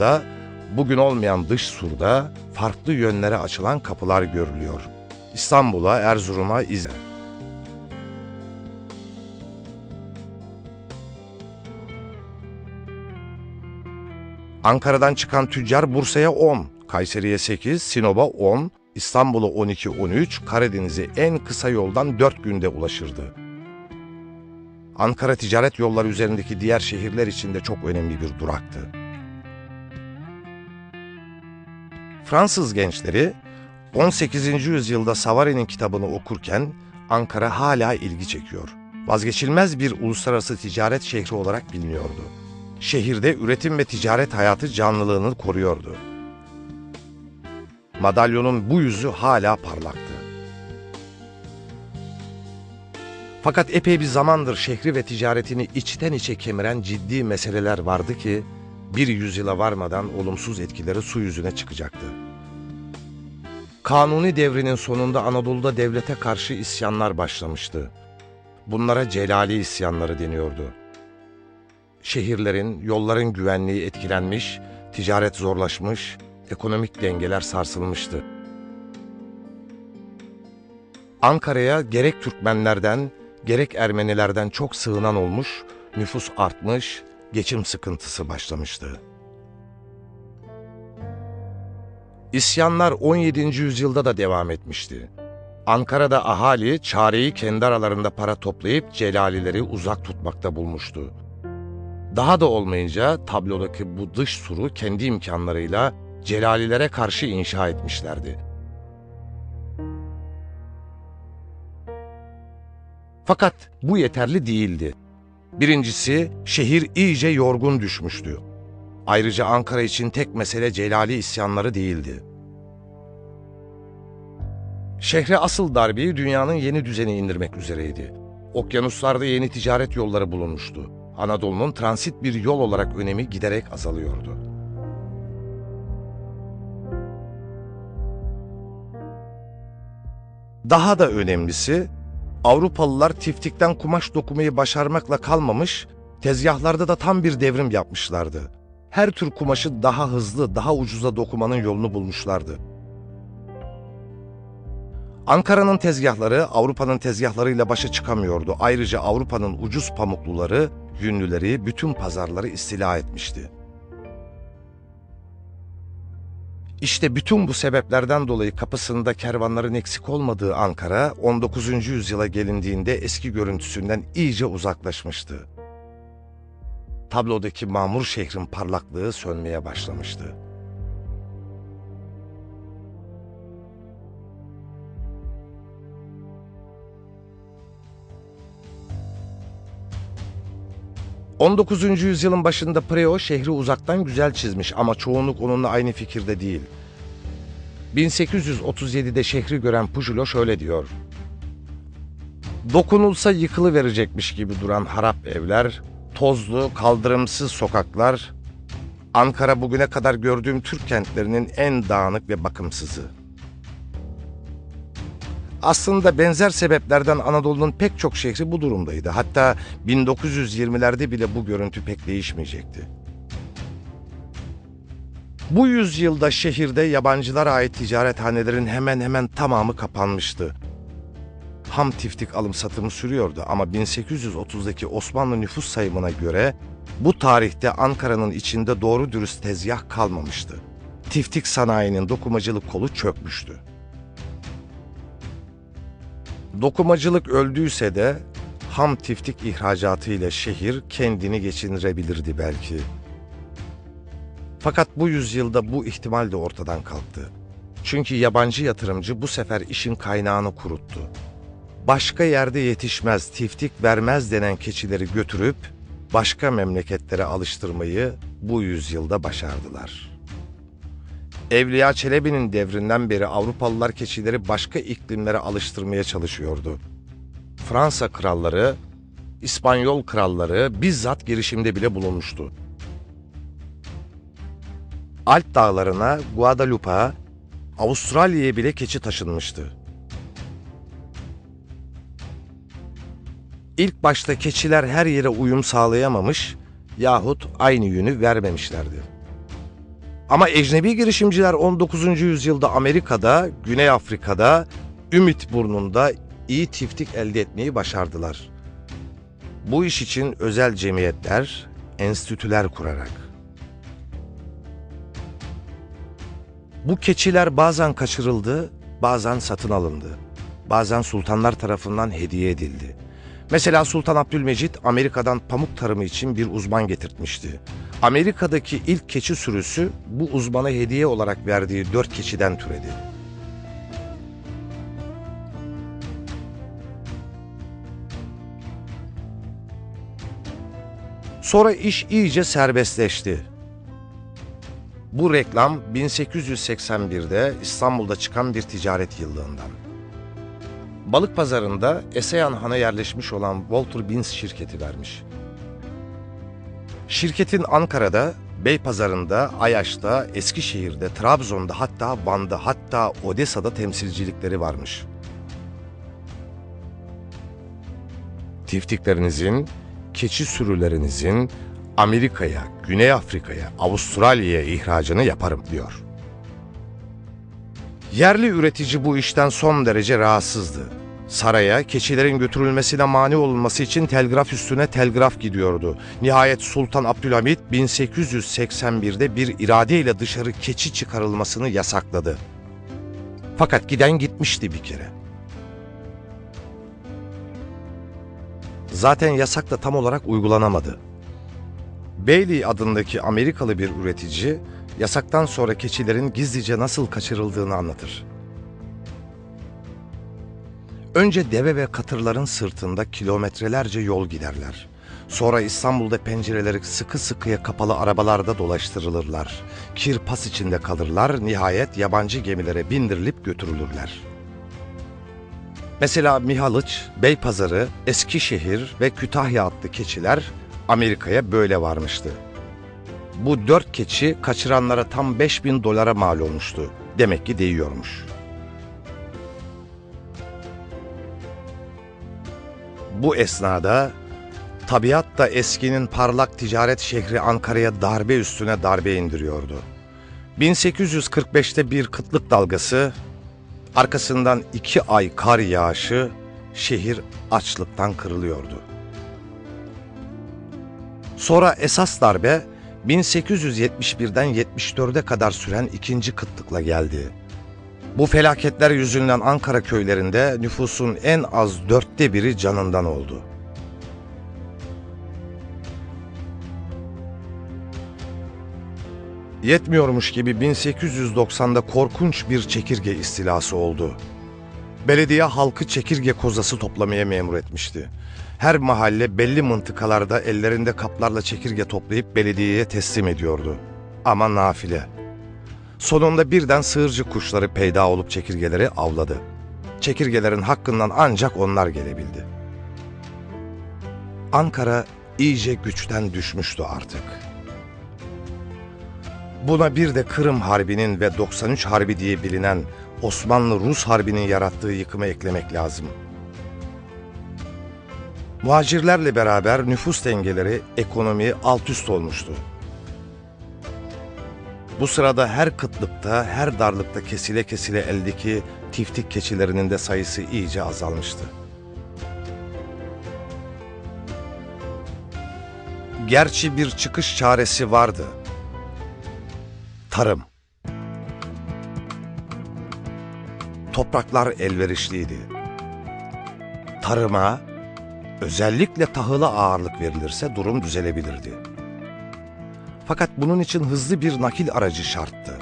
da bugün olmayan dış surda farklı yönlere açılan kapılar görülüyor. İstanbul'a, Erzurum'a, İzmir'e. Ankara'dan çıkan tüccar Bursa'ya 10, Kayseri'ye 8, Sinop'a 10, İstanbul'a 12-13, Karadeniz'e en kısa yoldan 4 günde ulaşırdı. Ankara ticaret yolları üzerindeki diğer şehirler için de çok önemli bir duraktı. Fransız gençleri 18. yüzyılda Savary'nin kitabını okurken Ankara hala ilgi çekiyor. Vazgeçilmez bir uluslararası ticaret şehri olarak biliniyordu. Şehirde üretim ve ticaret hayatı canlılığını koruyordu. Madalyonun bu yüzü hala parlaktı. Fakat epey bir zamandır şehri ve ticaretini içten içe kemiren ciddi meseleler vardı ki bir yüzyıla varmadan olumsuz etkileri su yüzüne çıkacaktı. Kanuni devrinin sonunda Anadolu'da devlete karşı isyanlar başlamıştı. Bunlara Celali isyanları deniyordu. Şehirlerin, yolların güvenliği etkilenmiş, ticaret zorlaşmış, ekonomik dengeler sarsılmıştı. Ankara'ya gerek Türkmenlerden, gerek Ermenilerden çok sığınan olmuş, nüfus artmış, geçim sıkıntısı başlamıştı. İsyanlar 17. yüzyılda da devam etmişti. Ankara'da ahali çareyi kendi aralarında para toplayıp celalileri uzak tutmakta bulmuştu. Daha da olmayınca tablodaki bu dış suru kendi imkanlarıyla celalilere karşı inşa etmişlerdi. Fakat bu yeterli değildi. Birincisi şehir iyice yorgun düşmüştü. Ayrıca Ankara için tek mesele Celali isyanları değildi. Şehre asıl darbeyi dünyanın yeni düzeni indirmek üzereydi. Okyanuslarda yeni ticaret yolları bulunmuştu. Anadolu'nun transit bir yol olarak önemi giderek azalıyordu. Daha da önemlisi Avrupalılar tiftikten kumaş dokumayı başarmakla kalmamış, tezgahlarda da tam bir devrim yapmışlardı. Her tür kumaşı daha hızlı, daha ucuza dokumanın yolunu bulmuşlardı. Ankara'nın tezgahları Avrupa'nın tezgahlarıyla başa çıkamıyordu. Ayrıca Avrupa'nın ucuz pamukluları, yünlüleri bütün pazarları istila etmişti. İşte bütün bu sebeplerden dolayı kapısında kervanların eksik olmadığı Ankara 19. yüzyıla gelindiğinde eski görüntüsünden iyice uzaklaşmıştı. Tablodaki mamur şehrin parlaklığı sönmeye başlamıştı. ...19. yüzyılın başında Preo şehri uzaktan güzel çizmiş ama çoğunluk onunla aynı fikirde değil. 1837'de şehri gören Pujulo şöyle diyor. Dokunulsa yıkılıverecekmiş gibi duran harap evler, tozlu, kaldırımsız sokaklar, Ankara bugüne kadar gördüğüm Türk kentlerinin en dağınık ve bakımsızı. Aslında benzer sebeplerden Anadolu'nun pek çok şehri bu durumdaydı. Hatta 1920'lerde bile bu görüntü pek değişmeyecekti. Bu yüzyılda şehirde yabancılara ait ticarethanelerin hemen hemen tamamı kapanmıştı. Ham tiftik alım satımı sürüyordu ama 1830'daki Osmanlı nüfus sayımına göre bu tarihte Ankara'nın içinde doğru dürüst tezgah kalmamıştı. Tiftik sanayinin dokumacılık kolu çökmüştü. Dokumacılık öldüyse de ham tiftik ihracatı ile şehir kendini geçindirebilirdi belki. Fakat bu yüzyılda bu ihtimal de ortadan kalktı. Çünkü yabancı yatırımcı bu sefer işin kaynağını kuruttu. Başka yerde yetişmez, tiftik vermez denen keçileri götürüp başka memleketlere alıştırmayı bu yüzyılda başardılar. Evliya Çelebi'nin devrinden beri Avrupalılar keçileri başka iklimlere alıştırmaya çalışıyordu. Fransa kralları, İspanyol kralları bizzat girişimde bile bulunmuştu. Alp dağlarına, Guadalupe'a, Avustralya'ya bile keçi taşınmıştı. İlk başta keçiler her yere uyum sağlayamamış yahut aynı yünü vermemişlerdi. Ama ecnebi girişimciler 19. yüzyılda Amerika'da, Güney Afrika'da, Ümit Burnu'nda iyi tiftik elde etmeyi başardılar. Bu iş için özel cemiyetler, enstitüler kurarak. Bu keçiler bazen kaçırıldı, bazen satın alındı. Bazen sultanlar tarafından hediye edildi. Mesela Sultan Abdülmecit Amerika'dan pamuk tarımı için bir uzman getirtmişti. Amerika'daki ilk keçi sürüsü bu uzmana hediye olarak verdiği dört keçiden türedi. Sonra iş iyice serbestleşti. Bu reklam 1881'de İstanbul'da çıkan bir ticaret yıllığından. Balık pazarında Eseyan Han'a yerleşmiş olan Walter Beans şirketi vermiş. Şirketin Ankara'da, Beypazarı'nda, Ayaş'ta, Eskişehir'de, Trabzon'da hatta Van'da hatta Odessa'da temsilcilikleri varmış. Tiftiklerinizin, keçi sürülerinizin Amerika'ya, Güney Afrika'ya, Avustralya'ya ihracını yaparım diyor. Yerli üretici bu işten son derece rahatsızdı. Saraya keçilerin götürülmesine mani olunması için telgraf üstüne telgraf gidiyordu. Nihayet Sultan Abdülhamit 1881'de bir iradeyle dışarı keçi çıkarılmasını yasakladı. Fakat giden gitmişti bir kere. Zaten yasak da tam olarak uygulanamadı. Bailey adındaki Amerikalı bir üretici, yasaktan sonra keçilerin gizlice nasıl kaçırıldığını anlatır. Önce deve ve katırların sırtında kilometrelerce yol giderler. Sonra İstanbul'da pencereleri sıkı sıkıya kapalı arabalarda dolaştırılırlar. Kir pas içinde kalırlar, nihayet yabancı gemilere bindirilip götürülürler. Mesela Mihalıç, Beypazarı, Eskişehir ve Kütahya adlı keçiler Amerika'ya böyle varmıştı. Bu dört keçi kaçıranlara tam 5000 dolara mal olmuştu. Demek ki değiyormuş. Bu esnada tabiat da eskinin parlak ticaret şehri Ankara'ya darbe üstüne darbe indiriyordu. 1845'te bir kıtlık dalgası, arkasından iki ay kar yağışı, şehir açlıktan kırılıyordu. Sonra esas darbe 1871'den 74'e kadar süren ikinci kıtlıkla geldi. Bu felaketler yüzünden Ankara köylerinde nüfusun en az dörtte biri canından oldu. Yetmiyormuş gibi 1890'da korkunç bir çekirge istilası oldu. Belediye halkı çekirge kozası toplamaya memur etmişti. Her mahalle belli mıntıkalarda ellerinde kaplarla çekirge toplayıp belediyeye teslim ediyordu. Ama nafile. Sonunda birden sığırcı kuşları peyda olup çekirgeleri avladı. Çekirgelerin hakkından ancak onlar gelebildi. Ankara iyice güçten düşmüştü artık. Buna bir de Kırım Harbi'nin ve 93 Harbi diye bilinen Osmanlı-Rus Harbi'nin yarattığı yıkımı eklemek lazım. Muhacirlerle beraber nüfus dengeleri, ekonomi alt üst olmuştu. Bu sırada her kıtlıkta, her darlıkta kesile kesile eldeki tiftik keçilerinin de sayısı iyice azalmıştı. Gerçi bir çıkış çaresi vardı. Tarım. Topraklar elverişliydi. Tarıma, özellikle tahıla ağırlık verilirse durum düzelebilirdi. Fakat bunun için hızlı bir nakil aracı şarttı.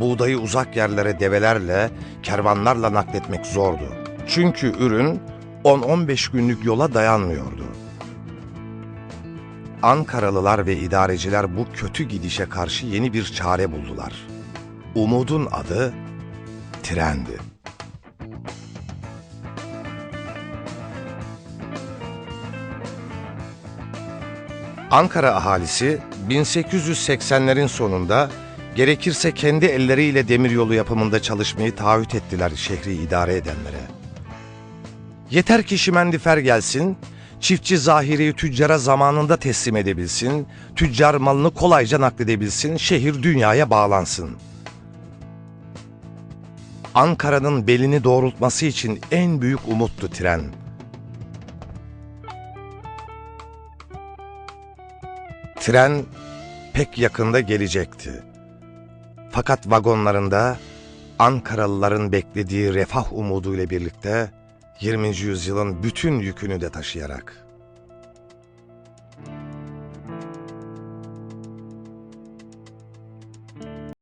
Buğdayı uzak yerlere develerle, kervanlarla nakletmek zordu. Çünkü ürün 10-15 günlük yola dayanmıyordu. Ankaralılar ve idareciler bu kötü gidişe karşı yeni bir çare buldular. Umudun adı trendi. Ankara ahalisi 1880'lerin sonunda gerekirse kendi elleriyle demiryolu yapımında çalışmayı taahhüt ettiler şehri idare edenlere. Yeter ki şimendifer gelsin, Çiftçi zahiriyi tüccara zamanında teslim edebilsin, tüccar malını kolayca nakledebilsin, şehir dünyaya bağlansın. Ankara'nın belini doğrultması için en büyük umuttu tren. Tren pek yakında gelecekti. Fakat vagonlarında Ankaralıların beklediği refah umuduyla birlikte 20. yüzyılın bütün yükünü de taşıyarak.